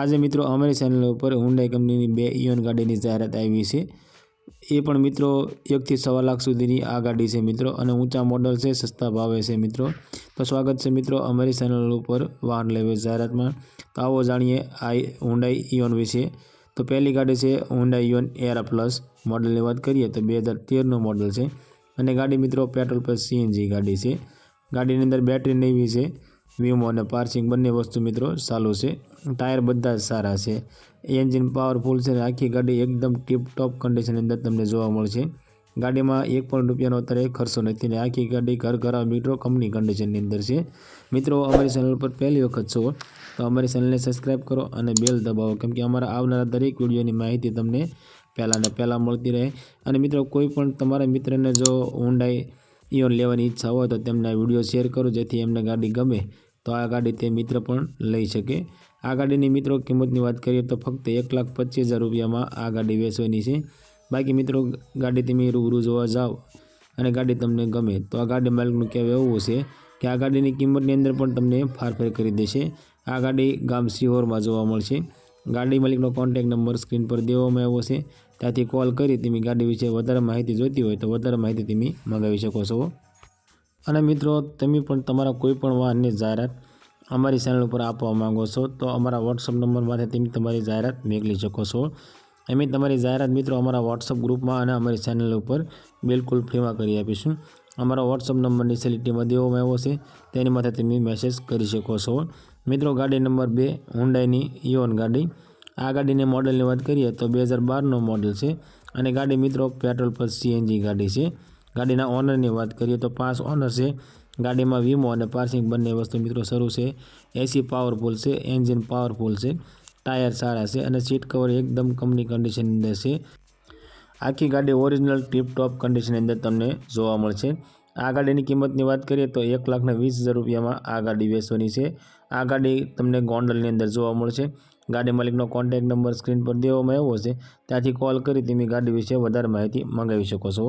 આજે મિત્રો અમારી ચેનલ ઉપર હુન્ડાઈ કંપનીની બે ઇયોન ગાડીની જાહેરાત આવી છે. એ પણ મિત્રો એકથી સવા લાખ સુધીની આ ગાડી છે મિત્રો અને ઊંચા મોડલ છે, સસ્તા ભાવે છે મિત્રો. તો સ્વાગત છે મિત્રો અમારી ચેનલ ઉપર વાહન લેવે જાહેરાતમાં. તો આવો જાણીએ આ હુન્ડાઈ ઇયોન વિશે. તો પહેલી ગાડી છે હુન્ડાઈ ઇયોન એરા પ્લસ મોડલની વાત કરીએ તો બે હજાર તેરનું મોડલ છે. અને ગાડી મિત્રો પેટ્રોલ પ્લસ સીએનજી ગાડી છે. ગાડીની અંદર બેટરી નવી છે. વીમો અને પાર્સિંગ બંને વસ્તુ મિત્રો ચાલુ છે. ટાયર બધા જ સારા છે. એન્જિન પાવરફુલ છે અને આખી ગાડી એકદમ ટીપ ટોપ કન્ડિશનની અંદર તમને જોવા મળશે. ગાડીમાં એક પણ રૂપિયાનો અત્યારે ખર્ચો નથી ને આખી ગાડી ઘર ઘરા મિત્રો કંપની કન્ડિશનની અંદર છે. મિત્રો, અમારી ચેનલ પર પહેલી વખત છો તો અમારી ચેનલને સબસ્ક્રાઈબ કરો અને બેલ દબાવો કેમ કે અમારા આવનારા દરેક વિડીયોની માહિતી તમને પહેલાં ને પહેલાં મળતી રહે. અને મિત્રો, કોઈ પણ તમારા મિત્રને જો હુન્ડાઈ ઇયોન લેવાની ઈચ્છા હોય તો તેમના વીડિયો શેર કરો, જેથી એમને ગાડી ગમે. તો આ ગાડી તે મિત્ર પણ લઈ શકે. આ ગાડીની મિત્રો કિંમતની વાત કરીએ તો ફક્ત એક લાખ પચીસ હજાર રૂપિયામાં આ ગાડી વેચવાની છે. બાકી મિત્રો, ગાડી તમે રૂબરૂ જોવા જાઓ અને ગાડી તમને ગમે, તો આ ગાડી માલિકનું કહેવું એવું છે કે આ ગાડીની કિંમતની અંદર પણ તમને ફારફેર કરી દેશે. આ ગાડી ગામ સિહોરમાં જોવા મળશે. ગાડી માલિકનો કોન્ટેક નંબર સ્ક્રીન પર દેવામાં આવ્યો છે. ત્યાંથી કોલ કરી તમે ગાડી વિશે વધારે માહિતી જોઈતી હોય તો વધારે માહિતી તમે મંગાવી શકો છો. અને મિત્રો, તમે પણ તમારા કોઈપણ વાહનની જાહેરાત અમારી ચેનલ ઉપર આપવા માંગો છો તો અમારા વોટ્સઅપ નંબરમાંથી તમે તમારી જાહેરાત મોકલી શકો છો. અમે તમારી જાહેરાત મિત્રો અમારા વોટ્સઅપ ગ્રુપમાં અને અમારી ચેનલ ઉપર બિલકુલ ફ્રીમાં કરી આપીશું. અમારા વોટ્સઅપ નંબર નીચે લીટીમાં દેવામાં આવ્યો છે, તેની માથે તમે મેસેજ કરી શકો છો. મિત્રો, ગાડી નંબર બે હુન્ડાઈની ઇયોન ગાડી. આ ગાડીની મોડલની વાત કરીએ તો બે હજાર બારનો મોડલ છે અને ગાડી મિત્રો પેટ્રોલ પર સીએનજી ગાડી છે. ગાડીના ઓનરની વાત કરીએ તો પાંચ ઓનર છે. ગાડીમાં વીમો અને પાર્સિંગ બંને વસ્તુ મિત્રો શરૂ છે. એસી પાવરફુલ છે એન્જિન પાવરફુલ છે. ટાયર સારા છે અને સીટ કવર એકદમ કંપની કન્ડિશનની અંદર છે. આખી ગાડી ઓરિજિનલ ટીપટોપ કન્ડિશનની અંદર તમને જોવા મળશે. આ ગાડીની કિંમતની વાત કરીએ તો એક લાખને વીસ હજાર રૂપિયામાં આ ગાડી વેચવાની છે. આ ગાડી તમને ગોંડલની અંદર જોવા મળશે. ગાડી માલિકનો કોન્ટેક્ટ નંબર સ્ક્રીન પર દેવામાં આવ્યો છે. ત્યાંથી કોલ કરી તમે ગાડી વિશે વધારે માહિતી મંગાવી શકો છો.